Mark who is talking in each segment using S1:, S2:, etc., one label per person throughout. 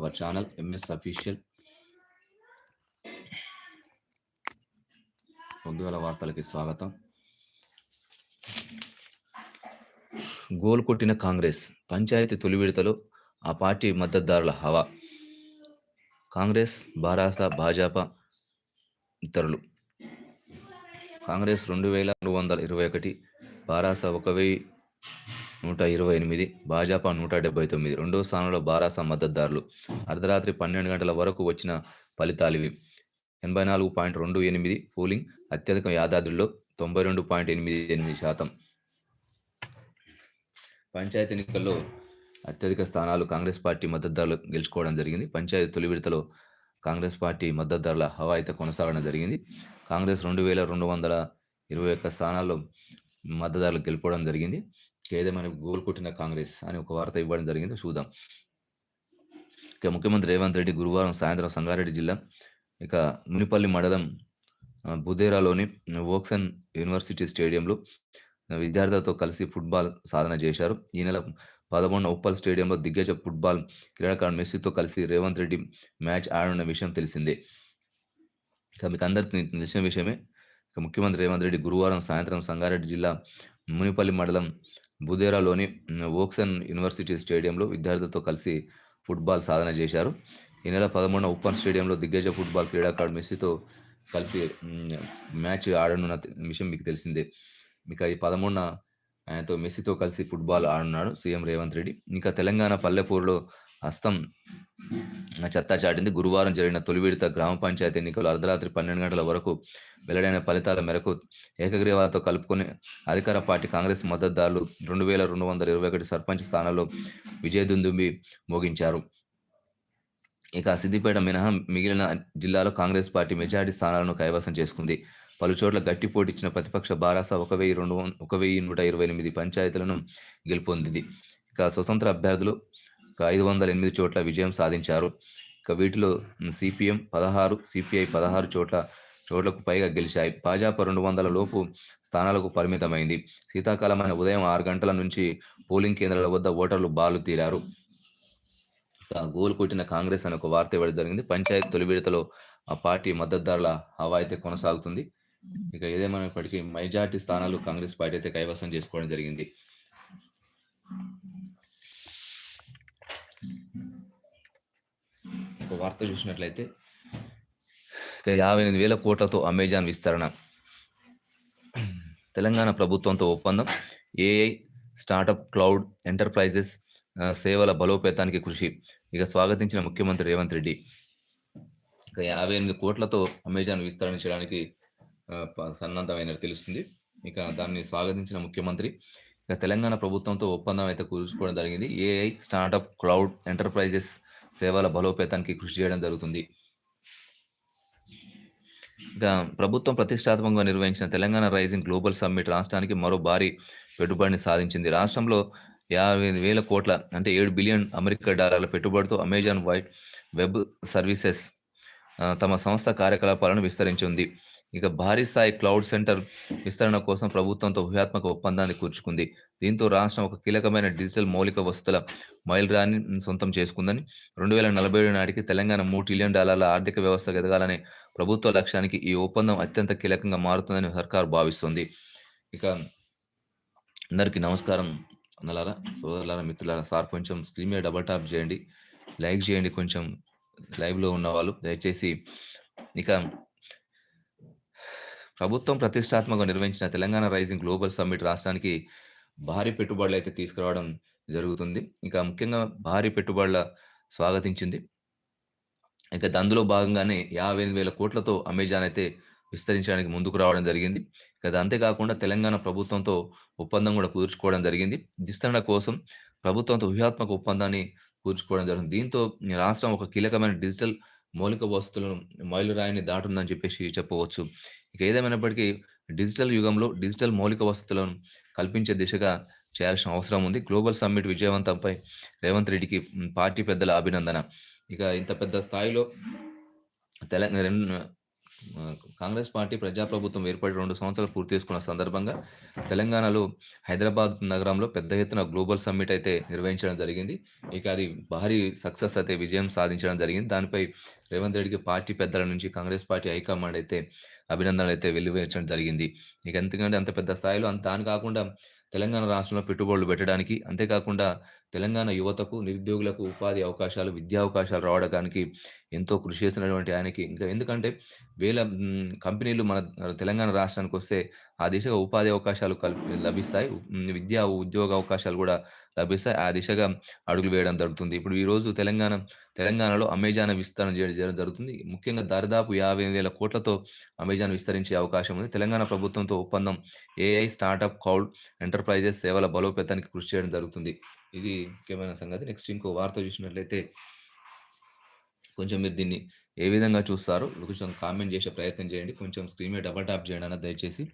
S1: Our channel MS official ముందుగల వార్తలకి స్వాగతం. Goal కొట్టిన కాంగ్రెస్ పంచాయతీ తొలి విడతలో ఆ పార్టీ మద్దతుదారుల హవా. కాంగ్రెస్ భారత భాజపా ఇతరులు. కాంగ్రెస్ రెండు వేల రెండు వందల ఇరవై ఒకటి బారాస ఒక వెయ్యి నూట ఇరవై ఎనిమిది భాజపా నూట డెబ్బై తొమ్మిది రెండో స్థానంలో బారాస మద్దతుదారులు అర్ధరాత్రి పన్నెండు గంటల వరకు వచ్చిన ఫలితాలు ఇవి ఎనభై నాలుగు పాయింట్ రెండు ఎనిమిది పోలింగ్ అత్యధిక యాదాద్రిలో తొంభై రెండు పాయింట్ ఎనిమిది ఎనిమిది శాతం. పంచాయతీ ఎన్నికల్లో అత్యధిక స్థానాలు కాంగ్రెస్ పార్టీ మద్దతుదారులు గెలుచుకోవడం జరిగింది. పంచాయతీ తొలి విడతలో కాంగ్రెస్ పార్టీ మద్దతుదారుల హవా అయితే కొనసాగడం జరిగింది. కాంగ్రెస్ రెండు వేల రెండు వందల ఇరవై ఒక్క స్థానాల్లో మద్దతుదారులు గెలుపడం జరిగింది. ఏదేమైనా గోల్ కొట్టిన కాంగ్రెస్ అని ఒక వార్త ఇవ్వడం జరిగింది చూద్దాం. ఇక ముఖ్యమంత్రి రేవంత్ రెడ్డి గురువారం సాయంత్రం సంగారెడ్డి జిల్లా ఇక మునిపల్లి మండలం బుదేరాలోని వోక్సన్ యూనివర్సిటీ స్టేడియంలో విద్యార్థులతో కలిసి ఫుట్బాల్ సాధన చేశారు. ఈ నెల పదకొండున ఉప్పల్ స్టేడియంలో దిగ్గజ ఫుట్బాల్ క్రీడాకారుడు మెస్సీతో కలిసి రేవంత్ రెడ్డి మ్యాచ్ ఆడనున్న విషయం తెలిసిందే. మీకు అందరికి తెలిసిన విషయమే ముఖ్యమంత్రి రేవంత్ రెడ్డి గురువారం సాయంత్రం సంగారెడ్డి జిల్లా మునిపల్లి మండలం బుదేరాలోని ఓక్సన్ యూనివర్సిటీ స్టేడియంలో విద్యార్థులతో కలిసి ఫుట్బాల్ సాధన చేశారు. ఈ నెల పదమూడున ఉప్పన్ స్టేడియంలో దిగ్గజ ఫుట్బాల్ క్రీడాకారుడు మెస్సీతో కలిసి మ్యాచ్ ఆడనున్న విషయం మీకు తెలిసిందే. ఇక ఈ పదమూడున ఆయనతో మెస్సీతో కలిసి ఫుట్బాల్ ఆడున్నాడు సీఎం రేవంత్ రెడ్డి. ఇంకా తెలంగాణ పల్లెపూరులో హస్తం. చెత్తా చాటింది. గురువారం జరిగిన తొలి విడత గ్రామ పంచాయతీ ఎన్నికలు అర్ధరాత్రి పన్నెండు గంటల వరకు వెల్లడైన ఫలితాల మేరకు ఏకగ్రీవాలతో కలుపుకొని అధికార పార్టీ కాంగ్రెస్ మద్దతుదారులు రెండు వేల రెండు వందల ఇరవై ఒకటి సర్పంచ్ స్థానాల్లో విజయదుందుంబి మోగించారు. ఇక సిద్దిపేట మినహా మిగిలిన జిల్లాలో కాంగ్రెస్ పార్టీ మెజారిటీ స్థానాలను కైవసం చేసుకుంది. పలు చోట్ల గట్టి పోటీ ఇచ్చిన ప్రతిపక్ష బారాస ఒక వెయ్యి రెండు ఒక వెయ్యి నూట ఇరవై ఎనిమిది పంచాయతీలను గెలుపొందింది. ఇక స్వతంత్ర అభ్యర్థులు ఐదు వందల ఎనిమిది చోట్ల విజయం సాధించారు. ఇక వీటిలో సిపిఎం పదహారు సిపిఐ పదహారు చోట్ల చోట్లకు పైగా గెలిచాయి. భాజపా రెండు వందల లోపు స్థానాలకు పరిమితమైంది. శీతాకాలమైన ఉదయం ఆరు గంటల నుంచి పోలింగ్ కేంద్రాల వద్ద ఓటర్లు బాలు తీరారు. గోలు కొట్టిన కాంగ్రెస్ అనే ఒక వార్త ఇవ్వడం జరిగింది. పంచాయతీ తొలి విడతలో ఆ పార్టీ మద్దతుదారుల హవా అయితే కొనసాగుతుంది. ఇక ఏదేమైనప్పటికీ మెజార్టీ స్థానాలు కాంగ్రెస్ పార్టీ అయితే కైవసం చేసుకోవడం జరిగింది. ఒక వార్త చూసినట్లయితే యాభై ఎనిమిది వేల కోట్లతో అమెజాన్ విస్తరణ. తెలంగాణ ప్రభుత్వంతో ఒప్పందం. ఏఐ స్టార్టప్ క్లౌడ్ ఎంటర్ప్రైజెస్ సేవల బలోపేతానికి కృషి. ఇక స్వాగతించిన ముఖ్యమంత్రి రేవంత్ రెడ్డి. ఇక యాభై ఎనిమిది కోట్లతో అమెజాన్ విస్తరణ చేయడానికి ఆ, తెలుస్తుంది. ఇక దాన్ని స్వాగతించిన ముఖ్యమంత్రి ఇక తెలంగాణ ప్రభుత్వంతో ఒప్పందం అయితే కూర్చుకోవడం జరిగింది. ఏఐ స్టార్టప్ క్లౌడ్ ఎంటర్ప్రైజెస్ సేవల బలోపేతానికి కృషి చేయడం జరుగుతుంది. ఇంకా ప్రభుత్వం ప్రతిష్టాత్మకంగా నిర్వహించిన తెలంగాణ రైజింగ్ గ్లోబల్ సమ్మిట్ రాష్ట్రానికి మరో భారీ పెట్టుబడిని సాధించింది. రాష్ట్రంలో యాభై ఐదు వేల కోట్ల అంటే ఏడు బిలియన్ అమెరికా డాలర్ల పెట్టుబడితో అమెజాన్ వైట్ వెబ్ సర్వీసెస్ తమ సంస్థ కార్యకలాపాలను విస్తరించింది ఇక భారీ స్థాయి క్లౌడ్ సెంటర్ విస్తరణ కోసం ప్రభుత్వంతో వ్యూహాత్మక ఒప్పందాన్ని కూర్చుకుంది. దీంతో రాష్ట్రం ఒక కీలకమైన డిజిటల్ మౌలిక వస్తువుల మైలురాయిని సొంతం చేసుకుందని రెండు వేల నలభై ఏడు నాటికి తెలంగాణ మూడు ట్రిలియన్ డాలర్ల ఆర్థిక వ్యవస్థ ఎదగాలనే ప్రభుత్వ లక్ష్యానికి ఈ ఒప్పందం అత్యంత కీలకంగా మారుతుందని సర్కారు భావిస్తుంది. ఇక అందరికీ నమస్కారం అన్నలారా సోదరులారా మిత్రులారా సార్ కొంచెం స్క్రీన్ మీద డబల్ టాప్ చేయండి లైక్ చేయండి కొంచెం లైవ్లో ఉన్న వాళ్ళు. దయచేసి ఇక ప్రభుత్వం ప్రతిష్టాత్మకంగా నిర్వహించిన తెలంగాణ రైజింగ్ గ్లోబల్ సమ్మిట్ రాష్ట్రానికి భారీ పెట్టుబడులు అయితే తీసుకురావడం జరుగుతుంది. ఇక ముఖ్యంగా భారీ పెట్టుబడుల స్వాగతించింది. ఇక అందులో భాగంగానే యాభై ఎనిమిది వేల కోట్లతో అమెజాన్ అయితే విస్తరించడానికి ముందుకు రావడం జరిగింది. ఇక అంతేకాకుండా తెలంగాణ ప్రభుత్వంతో ఒప్పందం కూడా కుదుర్చుకోవడం జరిగింది. విస్తరణ కోసం ప్రభుత్వంతో వ్యూహాత్మక ఒప్పందాన్ని కూర్చుకోవడం జరిగింది దీంతో రాష్ట్రం ఒక కీలకమైన డిజిటల్ మౌలిక వస్తువులను మైలురాయిని దాటుందని చెప్పేసి చెప్పవచ్చు. ఇక ఏదేమైనప్పటికీ డిజిటల్ యుగంలో డిజిటల్ మౌలిక వసతులను కల్పించే దిశగా చేయాల్సిన అవసరం ఉంది. గ్లోబల్ సమ్మిట్ విజయవంతంపై రేవంత్ రెడ్డికి పార్టీ పెద్దల అభినందన. ఇక ఇంత పెద్ద స్థాయిలో తెలంగాణ కాంగ్రెస్ పార్టీ ప్రజాప్రభుత్వం ఏర్పడి రెండు సంవత్సరాలు పూర్తి చేసుకున్న సందర్భంగా తెలంగాణలో హైదరాబాద్ నగరంలో పెద్ద ఎత్తున గ్లోబల్ సమ్మిట్ అయితే నిర్వహించడం జరిగింది. ఇక అది భారీ సక్సెస్ అయితే విజయం సాధించడం జరిగింది. దానిపై రేవంత్ రెడ్డికి పార్టీ పెద్దల నుంచి కాంగ్రెస్ పార్టీ హైకమాండ్ అయితే అభినందనలు అయితే వెలువరించడం జరిగింది. ఇక ఎందుకంటే అంత పెద్ద స్థాయిలో అంత దాని కాకుండా తెలంగాణ రాష్ట్రంలో పెట్టుబడులు పెట్టడానికి, అంతేకాకుండా తెలంగాణ యువతకు, నిరుద్యోగులకు ఉపాధి అవకాశాలు, విద్యా అవకాశాలు రావడానికి ఎంతో కృషి చేసినటువంటి ఆయనకి ఇంకా ఎందుకంటే వేల కంపెనీలు మన తెలంగాణ రాష్ట్రానికి వస్తే ఆ దిశగా ఉపాధి అవకాశాలు కల్పి లభిస్తాయి. విద్యా, ఉద్యోగ అవకాశాలు కూడా లభిస్తాయి. ఆ దిశగా అడుగులు వేయడం జరుగుతుంది. ఇప్పుడు ఈరోజు తెలంగాణ తెలంగాణలో అమెజాన్ విస్తరణ చేయడం చేయడం జరుగుతుంది. ముఖ్యంగా దాదాపు యాభై వేల కోట్లతో అమెజాన్ విస్తరించే అవకాశం ఉంది. తెలంగాణ ప్రభుత్వంతో ఒప్పందం ఏఐ, స్టార్టప్, కౌడ్ ఎంటర్‌ప్రైజెస్ సేవల బలోపేతానికి కృషి చేయడం జరుగుతుంది. ఇది ముఖ్యమైన సంగతి. నెక్స్ట్ ఇంకో వార్త చూసినట్లయితే కొంచెం మీరు దీన్ని ఏ విధంగా చూస్తారో కొంచెం కామెంట్ చేసే ప్రయత్నం చేయండి. కొంచెం స్క్రీన్ మీద డబల్ టాప్ చేయండి అన్న దయచేసి.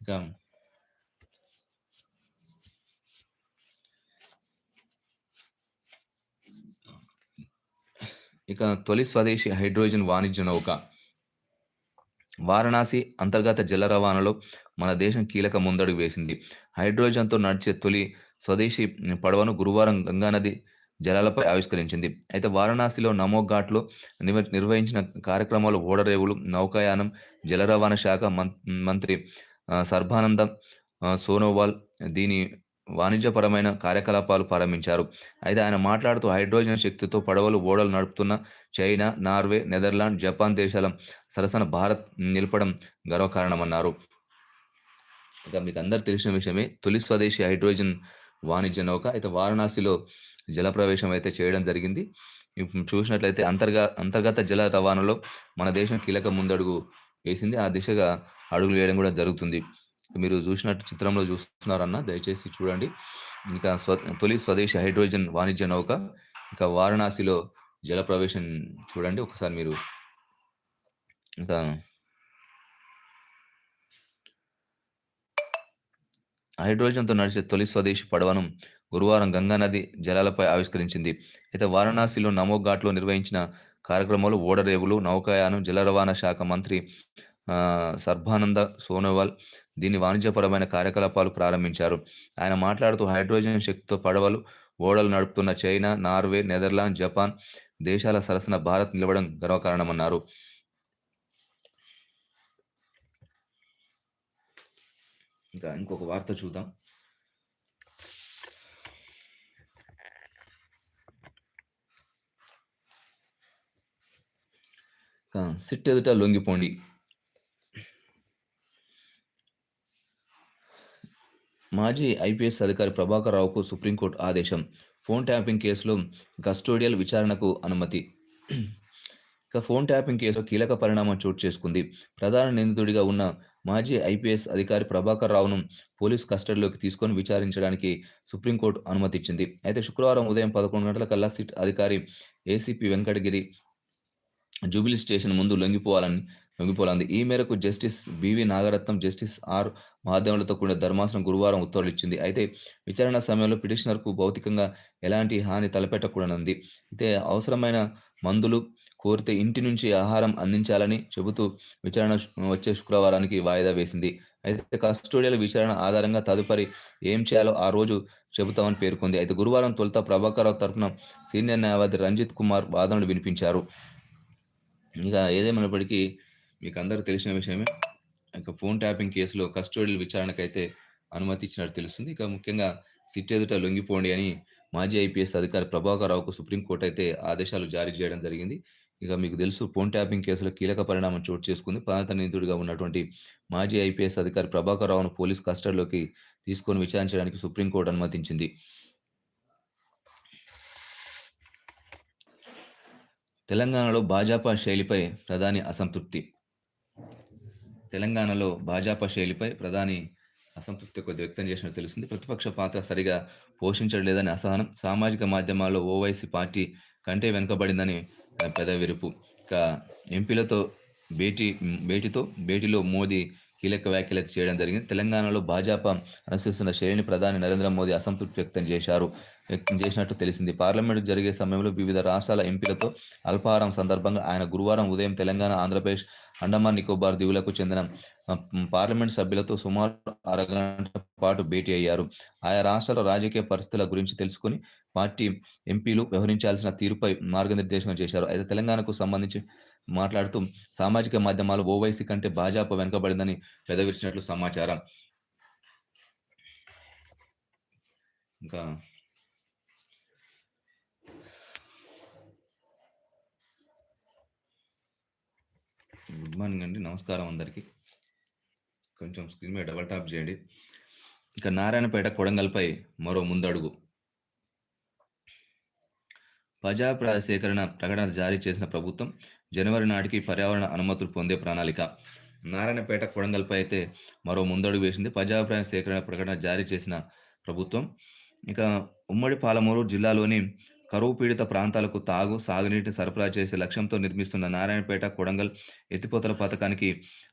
S1: ఇంకా ఇక తొలి స్వదేశీ హైడ్రోజన్ వాణిజ్య నౌక వారణాసి అంతర్గత జల రవాణాలో మన దేశం కీలక ముందడుగు వేసింది. హైడ్రోజన్‌తో నడిచే తొలి స్వదేశీ పడవను గురువారం గంగానది జలాలపై ఆవిష్కరించింది. అయితే వారణాసిలో నమో ఘాట్‌లో నిర్వహించిన కార్యక్రమాలు ఓడరేవులు, నౌకాయానం, జల రవాణా శాఖ మం మంత్రి సర్బానంద సోనోవాల్ దీని వాణిజ్యపరమైన కార్యకలాపాలు ప్రారంభించారు. అయితే ఆయన మాట్లాడుతూ హైడ్రోజన్ శక్తితో పడవలు, ఓడలు నడుపుతున్న చైనా, నార్వే, నెదర్లాండ్, జపాన్ దేశాల సరసన భారత్ నిలపడం గర్వకారణమన్నారు. ఇక మీకందరికి తెలిసిన విషయమే తొలి స్వదేశీ హైడ్రోజన్ వాణిజ్య నౌక అయితే వారణాసిలో జలప్రవేశం అయితే చేయడం జరిగింది. చూసినట్లయితే అంతర్గా అంతర్గత జల రవాణాలో మన దేశం కీలక ముందడుగు వేసింది. ఆ దిశగా అడుగులు వేయడం కూడా జరుగుతుంది. మీరు చూసినట్టు చిత్రంలో చూస్తున్నారన్న దయచేసి చూడండి. ఇంకా స్వ తొలి స్వదేశీ హైడ్రోజన్ వాణిజ్య నౌక ఇంకా వారణాసిలో జలప్రవేశం చూడండి. ఒకసారి మీరు ఇంకా హైడ్రోజన్‌తో నడిచే తొలి స్వదేశీ పడవను గురువారం గంగానది జలాలపై ఆవిష్కరించింది. అయితే వారణాసిలో నమో ఘాట్‌లో నిర్వహించిన కార్యక్రమంలో ఓడరేవులు, నౌకాయానం, జల రవాణా శాఖ మంత్రి సర్భానంద సర్బానంద సోనోవాల్ దీని వాణిజ్యపరమైన కార్యకలాపాలు ప్రారంభించారు. ఆయన మాట్లాడుతూ హైడ్రోజన్ శక్తితో పడవలు, ఓడలు నడుపుతున్న చైనా, నార్వే, నెదర్లాండ్, జపాన్ దేశాల సరసన భారత్ నిలవడం గర్వకారణమన్నారు. ఇంకా ఇంకొక వార్త చూద్దాం. సిట్ ఎదుట లొంగిపోండి. మాజీ ఐపీఎస్ అధికారి ప్రభాకర్ రావుకు సుప్రీంకోర్టు ఆదేశం. ఫోన్ ట్యాపింగ్ కేసులో కస్టోడియల్ విచారణకు అనుమతి. ఇక ఫోన్ ట్యాపింగ్ కేసులో కీలక పరిణామం చోటు చేసుకుంది. ప్రధాన నిందితుడిగా ఉన్న మాజీ ఐపీఎస్ అధికారి ప్రభాకర్ రావును పోలీస్ కస్టడీలోకి తీసుకొని విచారించడానికి సుప్రీంకోర్టు అనుమతిచ్చింది. అయితే శుక్రవారం ఉదయం పదకొండు గంటల కల్లా సిట్ అధికారి ఏసీపీ వెంకటగిరి జూబిలీ స్టేషన్ ముందు లొంగిపోవాలని లొంగిపోలాంది ఈ మేరకు justice BV Nagarathnam, justice R మహాదేవన్లతో కూడిన ధర్మాసనం గురువారం ఉత్తర్వులిచ్చింది. అయితే విచారణ సమయంలో పిటిషనర్‌కు భౌతికంగా ఎలాంటి హాని తలపెట్టకూడనుంది. అయితే అవసరమైన మందులు కోరితే ఇంటి నుంచి ఆహారం అందించాలని చెబుతూ విచారణ వచ్చే శుక్రవారానికి వాయిదా వేసింది. అయితే కస్టోడియల్ విచారణ ఆధారంగా తదుపరి ఏం చేయాలో ఆ రోజు చెబుతామని పేర్కొంది. అయితే గురువారం తొలుత ప్రభాకర్ రావు సీనియర్ న్యాయవాది రంజిత్ కుమార్ వాదనలు వినిపించారు. ఇక ఏదేమైనప్పటికీ అందరూ తెలిసిన విషయమే. ఇక ఫోన్ ట్యాపింగ్ కేసులో కస్టోడియల్ విచారణకైతే అనుమతి ఇచ్చినట్టు తెలుస్తుంది. ఇక ముఖ్యంగా సిట్ ఎదుట లొంగిపోండి అని మాజీ ఐపీఎస్ అధికారి ప్రభాకర్ రావుకు సుప్రీంకోర్టు అయితే ఆదేశాలు జారీ చేయడం జరిగింది. ఇక మీకు తెలుసు ఫోన్ ట్యాపింగ్ కేసులో కీలక పరిణామం చోటు చేసుకుంది. ప్రధాన నిందితుడిగా ఉన్నటువంటి మాజీ ఐపీఎస్ అధికారి ప్రభాకర్ రావును పోలీస్ కస్టడీలోకి తీసుకొని విచారించడానికి సుప్రీంకోర్టు అనుమతించింది. తెలంగాణలో భాజపా శైలిపై ప్రధాని అసంతృప్తి. తెలంగాణలో భాజపా శైలిపై ప్రధాని అసంతృప్తి కొద్దిగా వ్యక్తం చేసినట్టు తెలుస్తుంది. ప్రతిపక్ష పాత్ర సరిగా పోషించడం లేదని అసహనం. సామాజిక మాధ్యమాల్లో ఓవైసీ పార్టీ కంటే వెనుకబడిందని పెదవిరుపు. ఇక ఎంపీలతో భేటీ భేటీతో భేటీలో మోదీ కీలక వ్యాఖ్యలు చేయడం జరిగింది. తెలంగాణలో భాజపా అనుసరిస్తున్న శైలిని ప్రధాని నరేంద్ర మోదీ అసంతృప్తి వ్యక్తం చేశారు. వ్యక్తం చేసినట్టు తెలిసింది. పార్లమెంట్ జరిగే సమయంలో వివిధ రాష్ట్రాల ఎంపీలతో అల్పాహారం సందర్భంగా ఆయన గురువారం ఉదయం తెలంగాణ ఆంధ్రప్రదేశ్ అండమాన్ నికోబార్ దీవులకు చెందిన పార్లమెంట్ సభ్యులతో సుమారు అరగంట పాటు భేటీ అయ్యారు. ఆయా రాష్ట్రాల రాజకీయ పరిస్థితుల గురించి తెలుసుకుని పార్టీ ఎంపీలు వ్యవహరించాల్సిన తీరుపై మార్గనిర్దేశం చేశారు. అయితే తెలంగాణకు సంబంధించి మాట్లాడుతూ సామాజిక మాధ్యమాలు ఓవైసీ కంటే భాజపా వెనుకబడిందని పెదవిచ్చినట్లు సమాచారం. ఇంకా గుడ్ మార్నింగ్ అండి. నమస్కారం అందరికీ. కొంచెం స్క్రీన్ మీద డబల్ టాప్ చేయండి. ఇక నారాయణపేట కొడంగల్పై మరో ముందడుగు. ప్రజాప్రాయ సేకరణ ప్రకటన జారీ చేసిన ప్రభుత్వం జనవరి నాటికి పర్యావరణ అనుమతులు పొందే ప్రణాళిక. నారాయణపేట కొడంగల్పై అయితే మరో ముందడుగు వేసింది. ప్రజాప్రాయ సేకరణ ప్రకటన జారీ చేసిన ప్రభుత్వం. ఇక ఉమ్మడి పాలమూరు జిల్లాలోని కరువు పీడిత ప్రాంతాలకు తాగు సాగునీటిని సరఫరా చేసే లక్ష్యంతో నిర్మిస్తున్న నారాయణపేట కొడంగల్ ఎత్తిపోతల పథకానికి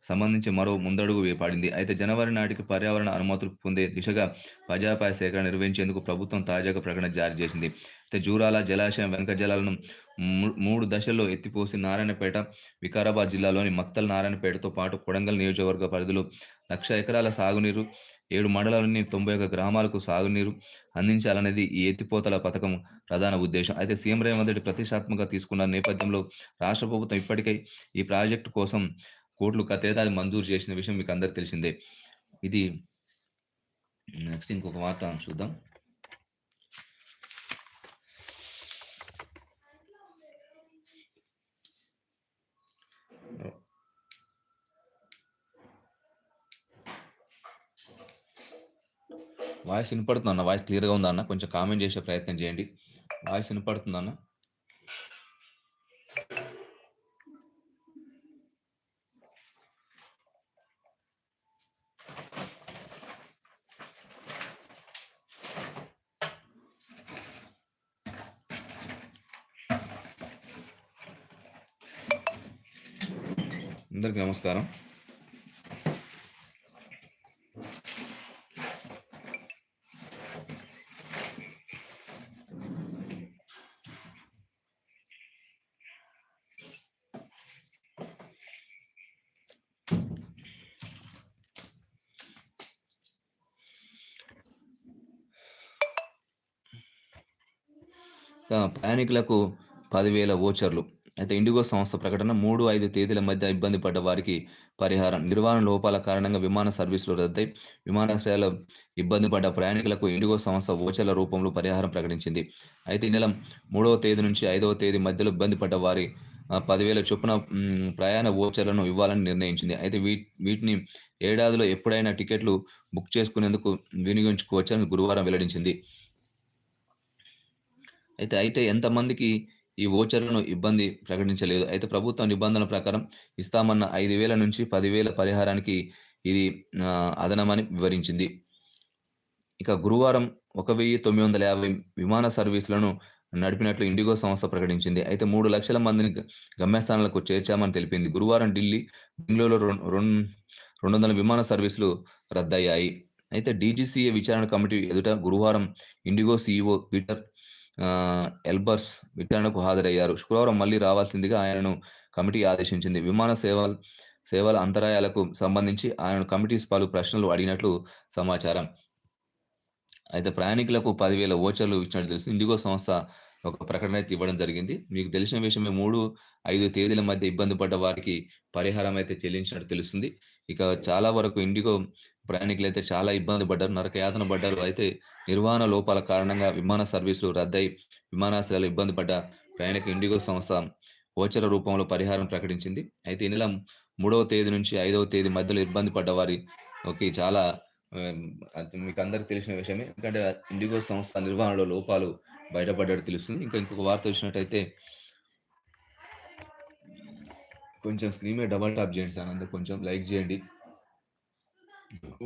S1: సంబంధించి మరో ముందడుగు వేపాడింది అయితే జనవరి నాటికి పర్యావరణ అనుమతులు పొందే దిశగా ప్రజాపాయ సేకరణ నిర్వహించేందుకు ప్రభుత్వం తాజాగా ప్రకటన జారీ చేసింది. అయితే జూరాల జలాశయం వెనుక జలాలను మూడు దశల్లో ఎత్తిపోసి నారాయణపేట వికారాబాద్ జిల్లాలోని మక్తల్ నారాయణపేటతో పాటు కొడంగల్ నియోజకవర్గ పరిధిలో లక్ష ఎకరాల సాగునీరు ఏడు మండలాలని తొంభై ఒక గ్రామాలకు సాగునీరు అందించాలనేది ఈ ఎత్తిపోతల పథకం ప్రధాన ఉద్దేశం. అయితే సీఎం రేవంత్ రెడ్డి ప్రతిష్టాత్మక తీసుకున్న నేపథ్యంలో రాష్ట్ర ప్రభుత్వం ఇప్పటికై ఈ ప్రాజెక్టు కోసం కోట్లు గతేదాది మంజూరు చేసిన విషయం మీకు అందరికి తెలిసిందే. ఇది నెక్స్ట్ ఇంకొక వార్త చూద్దాం. వాయిస్ వినపడుతుంది అన్న? వాయిస్ క్లియర్గా ఉందా అన్న? కొంచెం కామెంట్ చేసే ప్రయత్నం చేయండి. వాయిస్ వినపడుతుంది అన్న? అందరికి నమస్కారం. ప్రయాణికులకు పదివేల ఓచర్లు అయితే ఇండిగో సంస్థ ప్రకటన మూడు ఐదు తేదీల మధ్య ఇబ్బంది పడ్డ వారికి పరిహారం. నిర్వహణ లోపాల కారణంగా విమాన సర్వీసులు రద్దై విమానాశ్రయాల్లో ఇబ్బంది పడ్డ ప్రయాణికులకు ఇండిగో సంస్థ ఓచర్ల రూపంలో పరిహారం ప్రకటించింది. అయితే ఈ నెల మూడవ తేదీ నుంచి ఐదవ తేదీ మధ్యలో ఇబ్బంది పడ్డ వారి పదివేల చొప్పున ప్రయాణ ఓచర్లను ఇవ్వాలని నిర్ణయించింది. అయితే వీ వీటిని ఏడాదిలో ఎప్పుడైనా టికెట్లు బుక్ చేసుకునేందుకు వినియోగించుకోవచ్చని గురువారం వెల్లడించింది. అయితే అయితే ఎంతమందికి ఈ ఓచర్లను ఇబ్బంది ప్రకటించలేదు. అయితే ప్రభుత్వ నిబంధనల ప్రకారం ఇస్తామన్న ఐదు వేల నుంచి పదివేల పరిహారానికి ఇది అదనమని వివరించింది. ఇక గురువారం ఒక వెయ్యి తొమ్మిది వందల యాభై విమాన సర్వీసులను నడిపినట్లు ఇండిగో సంస్థ ప్రకటించింది. అయితే మూడు లక్షల మందిని గమ్యస్థానాలకు చేర్చామని తెలిపింది. గురువారం ఢిల్లీ బెంగళూరులో రెండు రెండు రెండు వందల విమాన సర్వీసులు రద్దయ్యాయి. అయితే డీజీసీఏ విచారణ కమిటీ ఎదుట గురువారం ఇండిగో సీఈఓ పీటర్ ఎల్బర్స్ విచారణకు హాజరయ్యారు. శుక్రవారం మళ్ళీ రావాల్సిందిగా ఆయనను కమిటీ ఆదేశించింది. విమాన సేవలు సేవల అంతరాయాలకు సంబంధించి ఆయన కమిటీస్ పలు ప్రశ్నలు అడిగినట్లు సమాచారం. అయితే ప్రయాణికులకు పదివేల ఓచర్లు ఇచ్చినట్టు తెలుసు. ఇండిగో సంస్థ ఒక ప్రకటన అయితే ఇవ్వడం జరిగింది. మీకు తెలిసిన విషయమే మూడు ఐదు తేదీల మధ్య ఇబ్బంది పడ్డ వారికి పరిహారం అయితే చెల్లించినట్టు తెలుస్తుంది. ఇక చాలా వరకు ఇండిగో ప్రయాణికులు అయితే చాలా ఇబ్బంది పడ్డారు నరకయాతన పడ్డారు. అయితే నిర్వహణ లోపాల కారణంగా విమాన సర్వీసులు రద్దయి విమానాశ్రయాలు ఇబ్బంది పడ్డ ప్రయాణిక ఇండిగో సంస్థ ఓచర రూపంలో పరిహారం ప్రకటించింది. అయితే ఈ నెల మూడవ తేదీ నుంచి ఐదవ తేదీ మధ్యలో ఇబ్బంది పడ్డ వారి ఓకే చాలా మీకు అందరికి తెలిసిన విషయమే. ఎందుకంటే ఇండిగో సంస్థ నిర్వహణలో లోపాలు బయటపడ్డాడు తెలుస్తుంది. ఇంకా ఇంకొక వార్త వచ్చినట్టయితే కొంచెం స్క్రీన్ మీద డబల్ టాప్ చేయండి సార్ అందరు కొంచెం లైక్ చేయండి.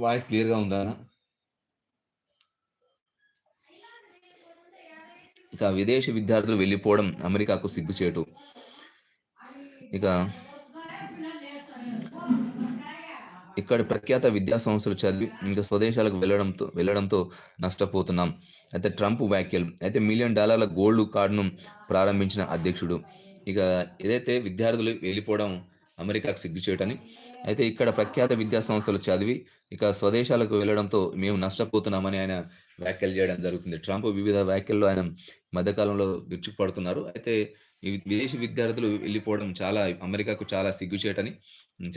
S1: వాయిస్ క్లియర్గా ఉందా? ఇక విదేశీ విద్యార్థులు వెళ్ళిపోవడం అమెరికాకు సిగ్గుచేటు. ఇక ఇక్కడ ప్రఖ్యాత విద్యా సంస్థలు చదివి ఇంకా స్వదేశాలకు వెళ్ళడంతో వెళ్ళడంతో నష్టపోతున్నాం. అయితే ట్రంప్ వ్యాఖ్యలు అయితే మిలియన్ డాలర్ల గోల్డ్ కార్డును ప్రారంభించిన అధ్యక్షుడు ఇక ఏదైతే విద్యార్థులు వెళ్ళిపోవడం అమెరికాకు సిగ్గుచేటని అయితే ఇక్కడ ప్రఖ్యాత విద్యా సంస్థలు చదివి ఇక స్వదేశాలకు వెళ్ళడంతో మేము నష్టపోతున్నామని ఆయన వ్యాఖ్యలు చేయడం జరుగుతుంది. ట్రంప్ వివిధ వ్యాఖ్యల్లో ఆయన మధ్యకాలంలో విరుచుకుపడుతున్నారు. అయితే ఈ విదేశీ విద్యార్థులు వెళ్ళిపోవడం చాలా అమెరికాకు చాలా సిగ్గుచేటని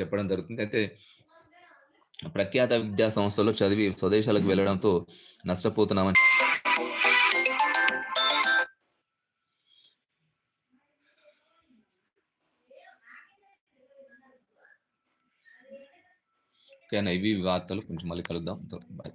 S1: చెప్పడం జరుగుతుంది. అయితే ప్రఖ్యాత విద్యా సంస్థల్లో చదివి స్వదేశాలకు వెళ్ళడంతో నష్టపోతున్నామని ఓకేనా ఇవి వార్తలు. కొంచెం మళ్ళీ కలుద్దాం. బాయ్.